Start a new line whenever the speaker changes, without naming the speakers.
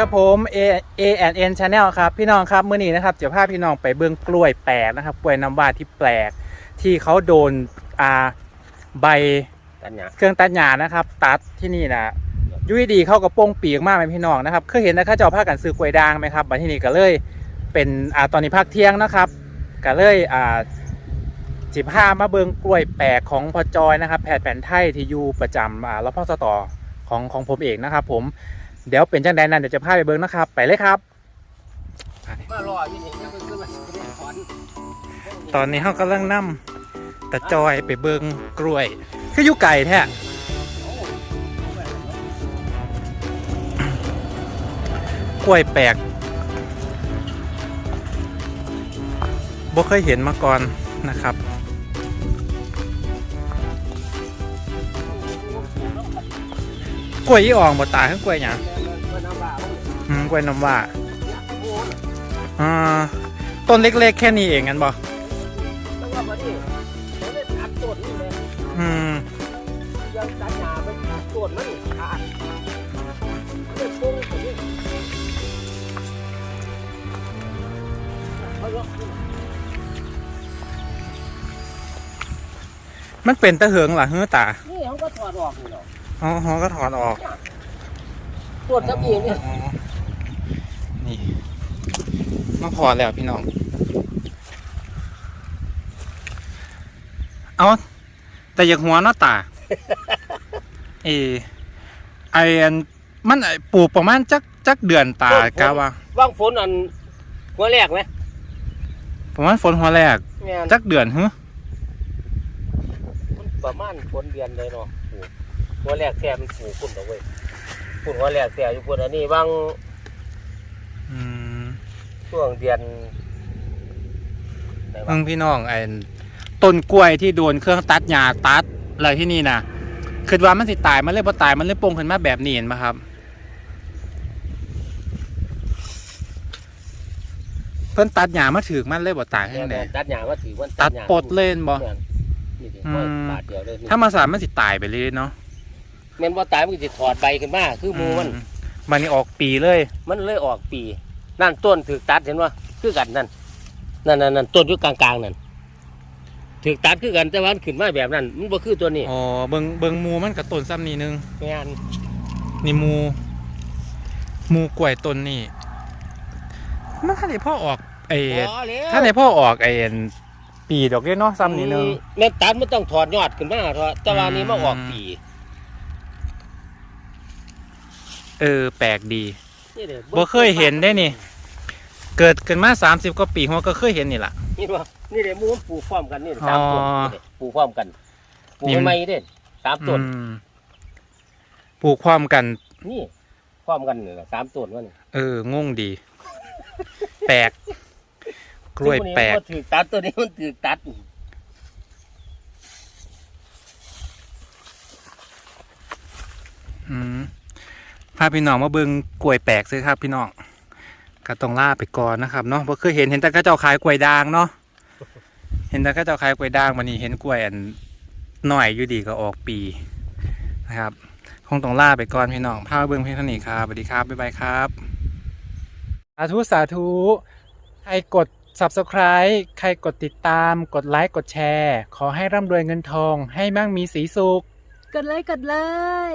ครับผม A A N N Channel ครับพี่น้องครับเมื่อนี้นะครับจะพาพี่น้องไปเบื้องกล้วยแปลกนะครับกล้วยน้ำว้าที่แปลก ที่เขาโดนอ่าใบ
กันเนี่ย
เครื่องตัดหญ้านะครับ ตัดที่นี่นะอยุยดีเข้ากระโปรงปีกมากไหมพี่น้องนะครับเคยเห็นนะข้าเจ้าพากันซื้อกล้วยด่างไหมครับมาที่นี่ก็เลยเป็นอ่าตอนนี้ภาคเที่ยงนะครับก็เลยอ่าสิบห้ามาเบิงกล้วยแปลกของพอจอยนะครับแพทย์แผนไทยที่อยู่ประจำอ่ารพสตของของผมเองนะครับผม เดี๋ยวเป็นจังใดนั้นเดี๋ยวจะพาไปเบิงนะครับ ไปเลยครับ
มารออยู่นี่ยังไม่ขึ้นมน
ตอนนี้เขากำลังนั่ตะจอยไปเบิงกล้วยคืออยู่ไก่แท้กล้วยแปลกบ่เคยเห็นมาก่อนนะครับกล้วยยี่อ่องบ่ตายทั้งกล้วยหยัง อืมกล้วยน้ำว่าอ่าต้นเล็ก ๆ แค่นี้เองกันบ่
แล้วว่าบ่นี่เดี๋ยวได้ตัดต้นนี่เลย
อืม
ยังตัดหญ้าไปต้นมันขาดไม่ปรุงไปนี่เอายกขึ้น
มันเป็นตะเหิงเหรอเฮือตา
นี่เขาก็ถอดออกนี่เนาะ
อ๋อเขาก็ถอดออก
ต้นทับเองเนี่ย
อ๋อนี่มาพอแล้วพี่น้อง เอาแต่อยากหัวเนาะตา เอไออันมันไอ้ปลูกประมาณจักจักเดือนตากะว่า
ว่างฝนอันหัวแรกไหม
ประมาณฝนหัวแรก
แม่น
จักเดือนเฮ้
มันประมาณฝนเดือนเลยเนาะปลูกหัวแรกแท้มันปลูกพุ่นเอาไว้ ยพุ่นหัวแรกแท้อยู่พุ่นอันนี้บาง
อืม
ช่วงเดือนไหนวะ
เพิ่งพี่น้องไอ้ต้นกล้วยที่โดนเครื่องตัดหญ้าตัดอะไรที่นี่นะคือว่ามันสิตายมันเลยบ่ตายมันเลยโป่งขึ้นมาแบบนี้เห็นไหมครับ เพิ่นตัดหญ้ามาถือมันเลยบ่ตาย
แม่
ให้
น
ไหน
ตัดหญ้ามาถือว่า
ตัด
หญ้า
ปลดเล่นบ่
แม่นนี่ดิ
อืม
บาทเดียวเลยนี่
ถ้ามาสารมันสิตายไปเลยเนาะ
แม่นบ่ตายมันก็สิถอดใบขึ้นมาคือหมูมัน
อืมันนี่ออกปีเลย
มันเลยออกปี นั่นต้นถือตัดเห็นว่าคือกันนั่นนั่นนั่นนั่นต้นอยู่กลางๆนั่นถือตัดคือกันแต่ว่ามันขึ้นมาแบบนั้น มันบ่คือตัวนี้
อ๋อเบิงเบิงหมูมันกับต้นซ้ำนี่นึง
แม่น
นี่หมูหมูกล้วยต้นนี่มันถ้าได้พ่อออกไอ้
พอแล้ว
ถ้าได้พ่อออกไอ้ปีดอกเด้เนาะซ้ำนี่นึง
แม่นตัดมันต้องถอดยอดขึ้นมาเถอะแต่ว่านี้มาออกปี
เออ แปลกดี
นี่ด้
บ่เคยเห็นได้นี่ เกิดกันมา30กว่าปีหัวก็เคยเห็นนี่ล่ะ
นี่ว่านี่เด้หมูมันปลูกพร้อมกันนี่สาม
อ๋อ
ต้นนี่เด้ปลูกพร้อมกันปลูก
นี่มัน
ใหม่เด้สามต้น
อืมปลูกความกัน
นี่พร้อมกันนี่แหละสามต้นมัน
เอองงดี แปลก กล้วยแปลก
ซึ่งมันถือตัดตัวนี้มันถือตัด
อืม พาพี่น้องมาเบิงกล้วยแปลกซื้อครับพี่น้องก็ต้องล่าไปก่อนนะครับเนาะบ่เคยเห็นเห็นแต่เข้าเจ้าขายกล้วยด่างเนาะเห็นแต่เข้าเจ้าขายกล้วยด่างวันนี้เห็นกล้วยอันหน่อยอยู่ดีก็ออกปีนะครับคงต้องล่าไปก่อนพี่น้องพาเบิงเพียงเท่านี้ครับสวัสดีครับบ๊ายบายครับสาธุสาธุใครกด subscribe ใครกดติดตามกดไลค์กดแชร์ ขอให้ร่ำรวยเงินทอง ให้มั่งมีสีสุข
กดเลยกดเลย